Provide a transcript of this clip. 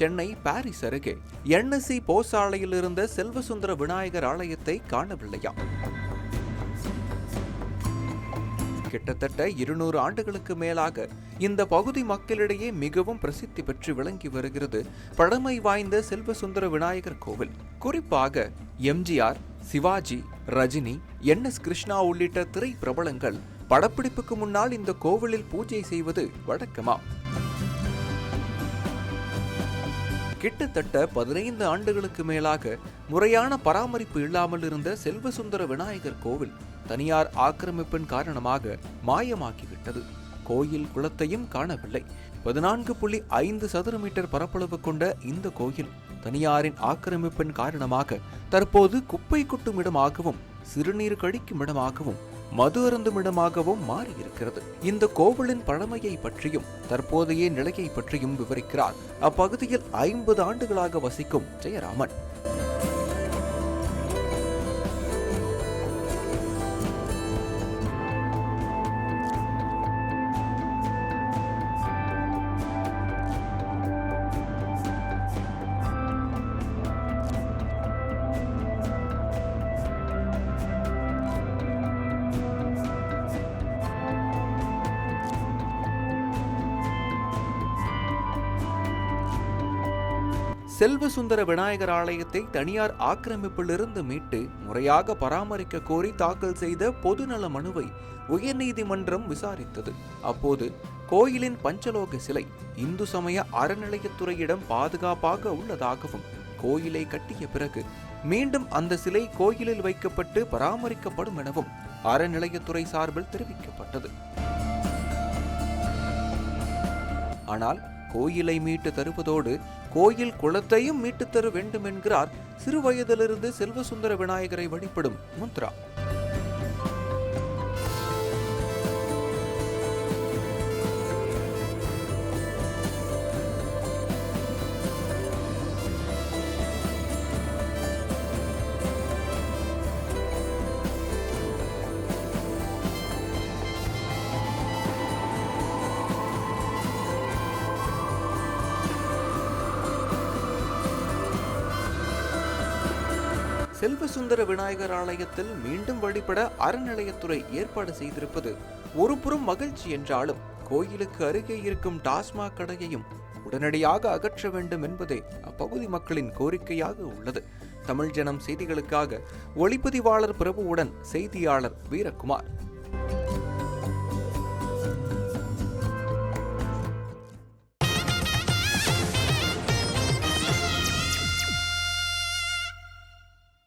Chennai Parrys அருகே NSC போசாலையில் இருந்த செல்வசுந்தர விநாயகர் ஆலயத்தை காணவில்லையாம் கிட்டத்தட்ட இருநூறு ஆண்டுகளுக்கு மேலாக இந்த பகுதி மக்களிடையே மிகவும் பிரசித்தி பெற்று விளங்கி வருகிறது பழமை வாய்ந்த செல்வசுந்தர விநாயகர் கோவில். குறிப்பாக MGR Sivaji Rajini N S Krishna உள்ளிட்ட திரை பிரபலங்கள் படப்பிடிப்புக்கு முன்னால் இந்த கோவிலில் பூஜை செய்வது வழக்கமா? கிட்டத்தட்ட பதினைந்து ஆண்டுகளுக்கு மேலாக முறையான பராமரிப்பு இல்லாமல் இருந்த செல்வசுந்தர விநாயகர் கோவில் தனியார் ஆக்கிரமிப்பின் காரணமாக மாயமாகிவிட்டது. கோயில் குளத்தையும் காணவில்லை. பதினான்கு புள்ளி ஐந்து சதுர மீட்டர் பரப்பளவு கொண்ட இந்த கோயில் தனியாரின் ஆக்கிரமிப்பின் காரணமாக தற்போது குப்பை கொட்டும் இடமாகவும் சிறுநீர் கழிக்கும் இடமாகவும் மது அருந்தும் இடமாகவும் மாறியிருக்கிறது. இந்த கோவிலின் பழமையை பற்றியும் தற்போதைய நிலையை பற்றியும் விவரிக்கிறார். அப்பகுதியில் ஐம்பது ஆண்டுகளாக வசிக்கும் ஜெயராமன். செல்வசுந்தர விநாயகர் ஆலயத்தை தனியார் ஆக்கிரமிப்பிலிருந்து மீட்டு முறையாக பராமரிக்க கோரி தாக்கல் செய்த பொதுநல மனுவை உயர்நீதிமன்றம் விசாரித்தது. அப்போது கோயிலின் பஞ்சலோக சிலை இந்து சமய அறநிலையத்துறையிடம் பாதுகாப்பாக உள்ளதாகவும் கோயிலை கட்டிய பிறகு மீண்டும் அந்த சிலை கோயிலில் வைக்கப்பட்டு பராமரிக்கப்படும் எனவும் அறநிலையத்துறை சார்பில் தெரிவிக்கப்பட்டது. ஆனால் கோயிலை மீட்டு தருவதோடு கோயில் குளத்தையும் மீட்டு தர வேண்டும் என்கிறார் சிறுவயதிலிருந்து செல்வசுந்தர விநாயகரை வழிபடும் முந்த்ரா. செல்வசுந்தர விநாயகர் ஆலயத்தில் மீண்டும் வழிபட அறநிலையத்துறை ஏற்பாடு செய்திருப்பது ஒருபுறம் மகிழ்ச்சி என்றாலும் கோயிலுக்கு அருகே இருக்கும் டாஸ்மாக் கடையையும் உடனடியாக அகற்ற வேண்டும் என்பதே அப்பகுதி மக்களின் கோரிக்கையாக உள்ளது. தமிழ் ஜனம் செய்திகளுக்காக ஒளிப்பதிவாளர் பிரபுவுடன் செய்தியாளர் வீரகுமார்.